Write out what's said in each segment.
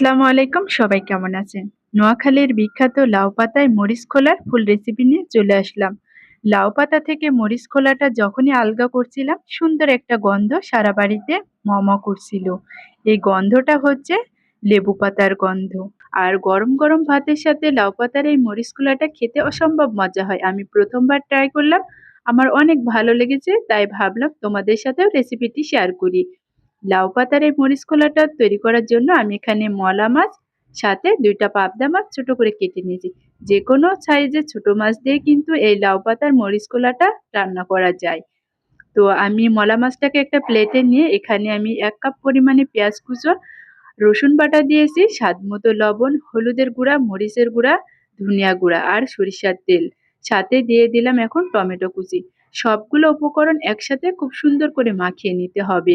আসসালামু আলাইকুম, সবাই কেমন আছেন? নোয়াখালীর বিখ্যাত লাউ পাতায় মরিচ খোলার ফুল রেসিপি নিয়ে চলে আসলাম। লাউ পাতা থেকে মরিচ খোলাটা যখনই আলগা করছিলাম, সুন্দর একটা গন্ধ সারা বাড়িতে মম করছিল। এই গন্ধটা হচ্ছে লেবু পাতার গন্ধ। আর গরম গরম ভাতের সাথে লাউ পাতার এই মরিচ খোলাটা খেতে অসম্ভব মজা হয়। আমি প্রথমবার ট্রাই করলাম, আমার অনেক ভালো লেগেছে, তাই ভাবলাম তোমাদের সাথেও রেসিপিটি শেয়ার করি। লাউ পাতার এই মরিচ খোলাটা তৈরি করার জন্য আমি এখানে মলা মাছ, সাথে দুইটা পাবদা মাছ ছোট করে কেটে নিয়েছি। যে কোনো সাইজের ছোট মাছ দিয়ে কিন্তু এই লাউ পাতার মরিচ খোলাটা রান্না করা যায়। তো আমি মলা মাছটাকে একটা প্লেটে নিয়ে এখানে আমি এক কাপ পরিমাণে পেঁয়াজ কুচো, রসুন বাটা দিয়েছি, স্বাদ মতো লবণ, হলুদের গুঁড়া, মরিচের গুঁড়া, ধনিয়া গুঁড়া আর সরিষার তেল। সাথে দিয়ে দিলাম এখন টমেটো কুচি। সবগুলো উপকরণ একসাথে খুব সুন্দর করে মাখিয়ে নিতে হবে।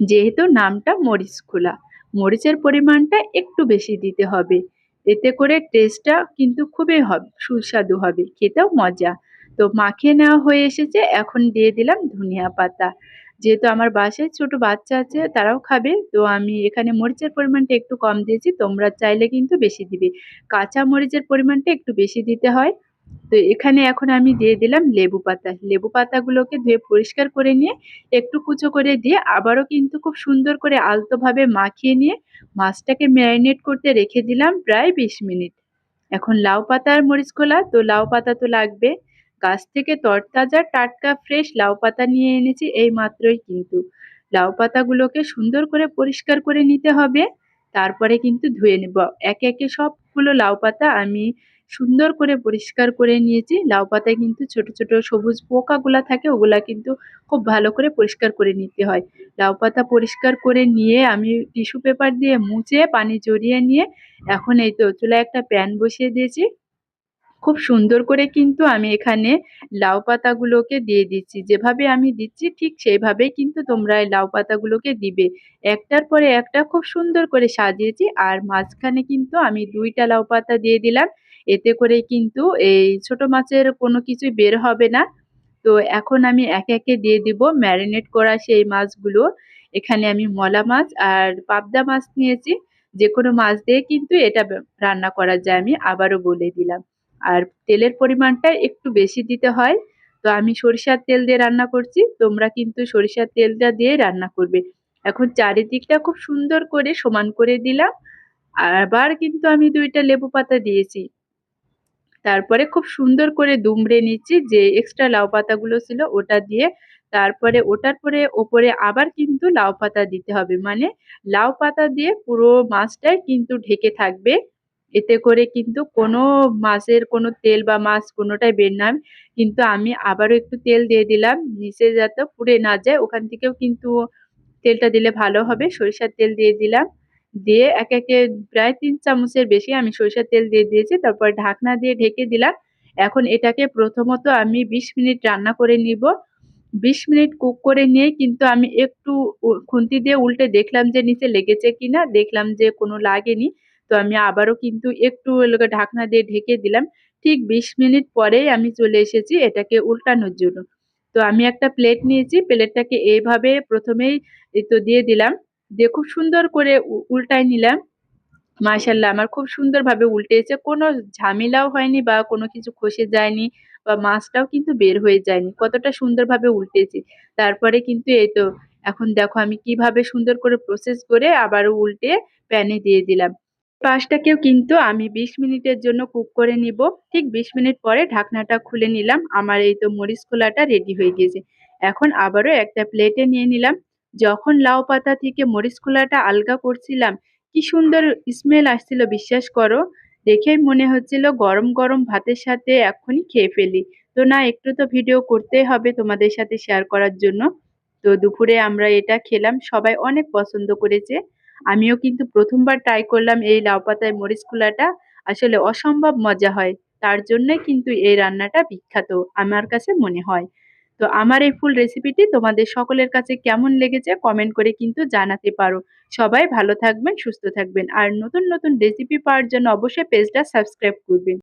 যেহেতু নামটা মরিচ খোলা। মরিচের পরিমাণটা একটু বেশি দিতে হবে। এতে করে টেস্টটা কিন্তু খুবই হবে, সুস্বাদু হবে, খেতেও মজা। তো মাখিয়ে নেওয়া হয়ে এসেছে, এখন দিয়ে দিলাম ধনিয়া পাতা। যেহেতু আমার বাসায় ছোট বাচ্চা আছে, তারাও খাবে। তো আমি এখানে মরিচের পরিমাণটা একটু কম দিয়েছি, তোমরা চাইলে কিন্তু বেশি দিবে। কাঁচা মরিচের পরিমাণটা একটু বেশি দিতে হয়। তো এখানে এখন আমি দিয়ে দিলাম লেবু পাতা। লেবু পাতাগুলোকে ধুয়ে পরিষ্কার করে নিয়ে একটু কুচো করে দিয়ে আবারও কিন্তু খুব সুন্দর করে আলতোভাবে মাখিয়ে নিয়ে মাছটাকে ম্যারিনেট করতে রেখে দিলাম প্রায় বিশ মিনিট। এখন লাউ পাতা আর মরিচ খোলা, তো লাউ পাতা তো লাগবে। গাছ থেকে তরতাজা, টাটকা, ফ্রেশ লাউ পাতা নিয়ে এনেছি এই মাত্রই কিন্তু। লাউ পাতাগুলোকে সুন্দর করে পরিষ্কার করে নিতে হবে। তারপরে কিন্তু ধুয়ে নেব। একে একে সবগুলো লাউ পাতা আমি সুন্দর করে পরিষ্কার করে নিয়েছি। লাউ পাতায় কিন্তু ছোট ছোট সবুজ পোকাগুলা থাকে, ওগুলা কিন্তু খুব ভালো করে পরিষ্কার করে নিতে হয়। লাউ পাতা পরিষ্কার করে নিয়ে আমি টিস্যু পেপার দিয়ে মুছে, পানি জড়িয়ে নিয়ে এখন এই তো চুলায় একটা প্যান বসিয়ে দিয়েছি। খুব সুন্দর করে কিন্তু আমি এখানে লাউ পাতাগুলোকে দিয়ে দিচ্ছি। যেভাবে আমি দিচ্ছি ঠিক সেইভাবেই কিন্তু তোমরা এই লাউ পাতাগুলোকে দিবে। একটার পরে একটা খুব সুন্দর করে সাজিয়েছি আর মাঝখানে কিন্তু আমি দুইটা লাউ পাতা দিয়ে দিলাম। এতে করে কিন্তু এই ছোট মাছের কোনো কিছুই বের হবে না। তো এখন আমি একে একে দিয়ে দিব ম্যারিনেট করা সেই মাছগুলো। এখানে আমি মলা মাছ আর পাবদা মাছ নিয়েছি। যে কোনো মাছ দিয়ে কিন্তু এটা রান্না করা যায় আমি আবারও বলে দিলাম। আর তেলের পরিমাণটা একটু বেশি দিতে হয়। তো আমি সরিষার তেল দিয়ে রান্না করছি, তোমরা কিন্তু সরিষার তেলটা দিয়ে রান্না করবে। এখন চারিদিকটা খুব সুন্দর করে সমান করে দিলাম। আবার কিন্তু আমি দুইটা লেবু পাতা দিয়েছি। তারপরে খুব সুন্দর করে দুমড়ে নিচ্ছি, যে এক্সট্রা লাউ পাতাগুলো ছিল ওটা দিয়ে। তারপরে ওটার পরে ওপরে আবার কিন্তু লাউ পাতা দিতে হবে। মানে লাউ পাতা দিয়ে পুরো মাছটাই কিন্তু ঢেকে থাকবে। এতে করে কিন্তু কোনো মাছের কোনো তেল বা মাছ কোনোটাই বের না কিন্তু আমি আবারও একটু তেল দিয়ে দিলাম, নিচে যাতে পুড়ে না যায়, ওখান থেকেও কিন্তু তেলটা দিলে ভালো হবে। সরিষার তেল দিয়ে দিলাম। দিয়ে এক একে প্রায় তিন চামচের বেশি আমি সরিষার তেল দিয়ে দিয়েছি, তারপর ঢাকনা দিয়ে ঢেকে দিলাম। এখন এটাকে প্রথমত আমি বিশ মিনিট রান্না করে নিব। বিশ মিনিট কুক করে নিয়ে কিন্তু আমি একটু খুন্তি দিয়ে উল্টে দেখলাম যে নিচে লেগেছে কিনা, দেখলাম যে কোনো লাগেনি। তো আমি আবারও কিন্তু একটু ঢাকনা দিয়ে ঢেকে দিলাম। ঠিক বিশ মিনিট পরেই আমি চলে এসেছি এটাকে উল্টানোর জন্য। তো আমি একটা প্লেট নিয়েছি, প্লেটটাকে এইভাবে প্রথমেই তো দিয়ে দিলাম। দিয়ে খুব সুন্দর করে উল্টাই নিলাম। মাশাল্লাহ আমার খুব সুন্দরভাবে উল্টেছে। কোনো ঝামেলাও হয়নি বা কোনো কিছু খসে যায়নি বা মাছটাও কিন্তু বের হয়ে যায়নি। কতটা সুন্দরভাবে উল্টেছি। তারপরে কিন্তু এই তো, এখন দেখো আমি কীভাবে সুন্দর করে প্রসেস করে আবারও উল্টে প্যানে দিয়ে দিলাম। পাঁচটাকেও কিন্তু আমি ২০ মিনিটের জন্য কুক করে নিব। ঠিক ২০ মিনিট পরে ঢাকনাটা খুলে নিলাম। আমার এই তো মরিচ খোলাটা রেডি হয়ে গিয়েছে এখন আবারও একটা প্লেটে নিয়ে নিলাম। যখন লাউ পাতা থেকে মরিচ খোলাটা আলগা করছিলাম, কি সুন্দর স্মেল আসছিল, বিশ্বাস করো। দেখেই মনে হচ্ছিল গরম গরম ভাতের সাথে এক্ষুনি খেয়ে ফেলি। তো না, একটু তো ভিডিও করতেই হবে তোমাদের সাথে শেয়ার করার জন্য। তো দুপুরে আমরা এটা খেলাম। সবাই অনেক পছন্দ করেছে। আমিও কিন্তু প্রথমবার ট্রাই করলাম এই লাউ পাতায় মরিচ কুলাটা। আসলে অসম্ভব মজা হয়। তার জন্যই কিন্তু এই রান্নাটা বিখ্যাত, আমার কাছে মনে হয়। তো আমার এই ফুল রেসিপিটি তোমাদের সকলের কাছে কেমন লেগেছে কমেন্ট করে কিন্তু জানাতে পারো। সবাই ভালো থাকবেন, সুস্থ থাকবেন। আর নতুন নতুন রেসিপি পাওয়ার জন্য অবশ্যই পেজটা সাবস্ক্রাইব করবেন।